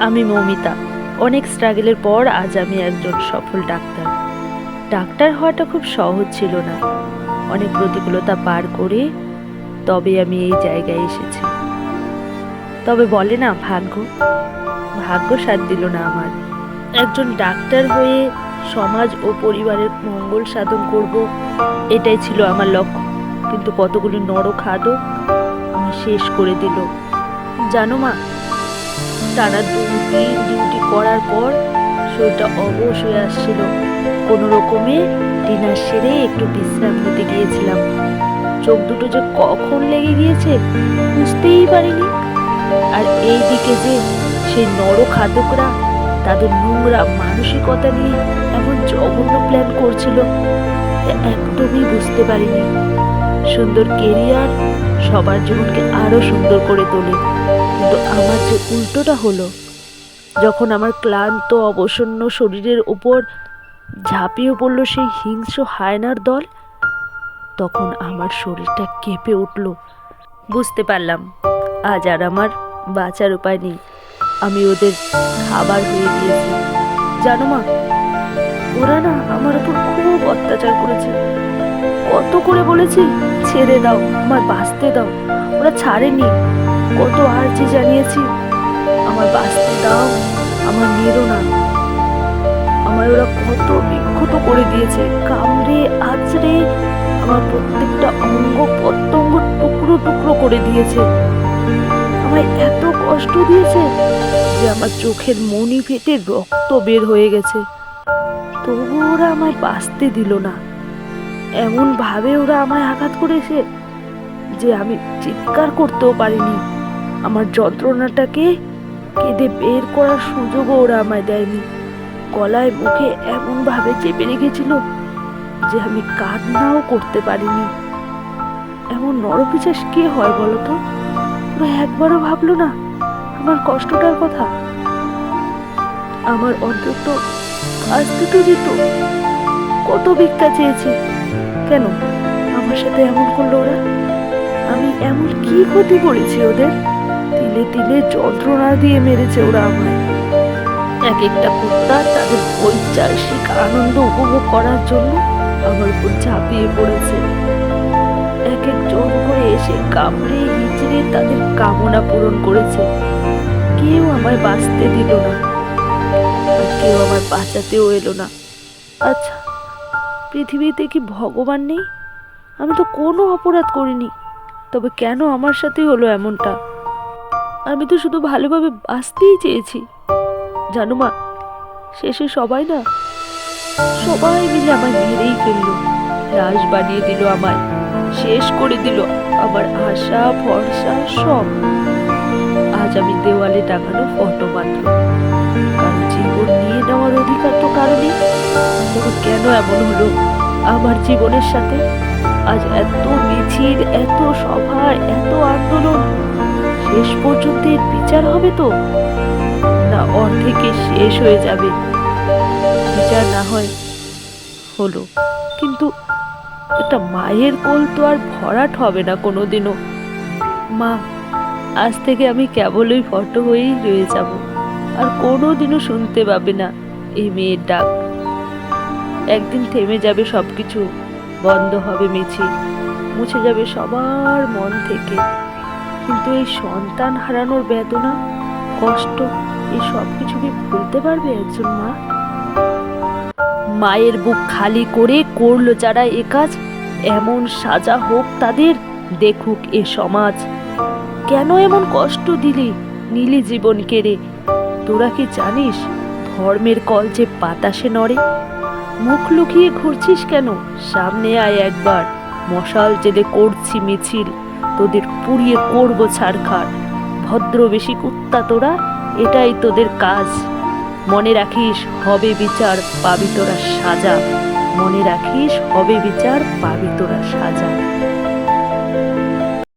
আমি মৌমিতা। অনেক স্ট্রাগলের পর আজ আমি একজন সফল ডাক্তার। ডাক্তার হওয়াটা খুব সহজ ছিল না। অনেক প্রতিকূলতা পার করে তবে আমি এই জায়গায় এসেছি। তবে বলে না, ভাগ্য। ভাগ্য সাথ দিল না আমার। একজন ডাক্তার হয়ে সমাজ ও পরিবারের মঙ্গল সাধন করব, এটাই ছিল আমার লক্ষ্য। কিন্তু কতগুলি নরখাদক আমি শেষ করে দিল। জানো মা টানা দুদিন ডিউটি করার পর শরীরটা অবশ হয়ে আসছিল। কোনো রকমে ডিনার সেরে একটু বিশ্রাম নিতে গিয়েছিলাম। চোখ দুটো যে কখন লেগে গিয়েছে বুঝতেই পারিনি। আর এই দিকে যে সেই নরখাদকরা তাদের নোংরা মানসিকতা নিয়ে এমন জঘন্য প্ল্যান করছিল একদমই বুঝতে পারিনি। সুন্দর কেরিয়ার, সবার জীবনকে আরও সুন্দর করে তোলে। কিন্তু আমার যে উল্টোটা হলো, যখন আমার ক্লান্ত, অবসন্ন শরীরের ওপর ঝাঁপিয়ে পড়ল সেই হিংস্র হায়নার দল, তখন আমার শরীরটা কেঁপে উঠল। বুঝতে পারলাম, আজ আর আমার বাঁচার উপায় নেই। আমি ওদের খাবার হয়ে গিয়েছি। জানো মা, ওরা না আমার উপর অত্যাচার করেছে। কত করে বলেছি? ছেড়ে দাও, আমার বাঁচতে দাও। ওরা ছাড়েনি। কত আর্জি জানিয়েছি। আমার বাঁচতে দাও আমার মেরো না। আমার ওরা কত বিক্ষত করে দিয়েছে। কামড়ে আছড়ে আমার প্রত্যেকটা অঙ্গ প্রত্যঙ্গ টুকরো টুকরো করে দিয়েছে। আমায় এত কষ্ট দিয়েছে যে আমার চোখের মনি ফেটে রক্ত বের হয়ে গেছে। তবু ওরা আমায় বাঁচতে দিল না। এমন ভাবে ওরা আমায় আঘাত করেছে যে আমি চিৎকার করতেও পারিনি। আমার যন্ত্রণাটাকে কেঁদে বের করার সুযোগও ওরা আমায় দেয়নি। গলায় মুখে এমন ভাবে চেপে রেখেছিল যে আমি কান্নাও করতে পারিনি। এমন নরপিচাস কে হয় বলতো ওরা একবারও ভাবলো না আমার কষ্টটার কথা। আমার অন্তত আসতে তো দিত কত ভিক্ষা চেয়েছি। কেন? আমার সাথে এমন করল ওরা? আমি এমন কি ক্ষতি করেছি ওদের? তিলে তিলে যন্ত্রণা দিয়ে মেরেছে ওরা আমায়। এক একটা কুত্তা তাদের ঐতিহাসিক আনন্দ উপভোগ করার জন্য আমার উপর ঝাঁপিয়ে পড়েছে। এক একজন করে এসে কামড়ে হিচড়ে তাদের কামনা পূরণ করেছে। কেউ আমায় বাঁচতে দিল না। কেউ আমার বাঁচাতেও এলো না। আচ্ছা পৃথিবীতে কি ভগবান নেই? আমি তো কোনো অপরাধ করিনি, তবে কেন আমার সাথেই হলো এমনটা? আমি তো শুধু ভালোভাবে বাঁচতেই চেয়েছি। জানো মা, শেষে সবাই না, সবাই মিলে আমায় মেরেই ফেলল, লাশ বানিয়ে দিল আমায়, শেষ করে দিল আমার আশা, ভরসা, সব। আজ আমি দেওয়ালে টাঙানো ফটো মাত্র নেওয়ার অধিকার তো কারণে। তবে কেন এমন হলো? আমার জীবনের সাথে আজ এত মিছিল, এত সভা, এত আন্দোলন। শেষ পর্যন্ত এর বিচার হবে তো? না, অর্ধেকে শেষ হয়ে যাবে। বিচার না হয় হলো। কিন্তু একটা মায়ের কোল তো আর ভরাট হবে না কোনোদিনও। মা, আজ থেকে আমি কেবলই ফটো হয়েই রয়ে যাব। আর কোনোদিনও শুনতে পাবে না। এই মেয়ের ডাক। একদিন থেমে যাবে সব কিছু বন্ধ হবে মিছিল মুছে যাবে সবার মন থেকে। কিন্তু এই সন্তান হারানোর বেদনা, কষ্ট, এই সব কিছু কি ভুলতে পারবে একজন মা? মায়ের বুক খালি করে করল যারা এ কাজ, এমন সাজা হোক তাদের, দেখুক এ সমাজ। কেন এমন কষ্ট দিলি নীলি জীবন কেড়ে? তোরা কি জানিস ধর্মের কল যে বাতাসে নড়ে, মুখ লুকিয়ে ঘুরছিস কেন? সামনে আয় একবার। মশাল জেলে করছি মিছিল, তোদের পুড়িয়ে করব ছাড়খাড় ভদ্রবেশী কুত্তা তোরা, এটাই তোদের কাজ। মনে রাখিস হবে বিচার, পাবি তোরা সাজা। মনে রাখিস হবে বিচার, পাবি তোরা সাজা।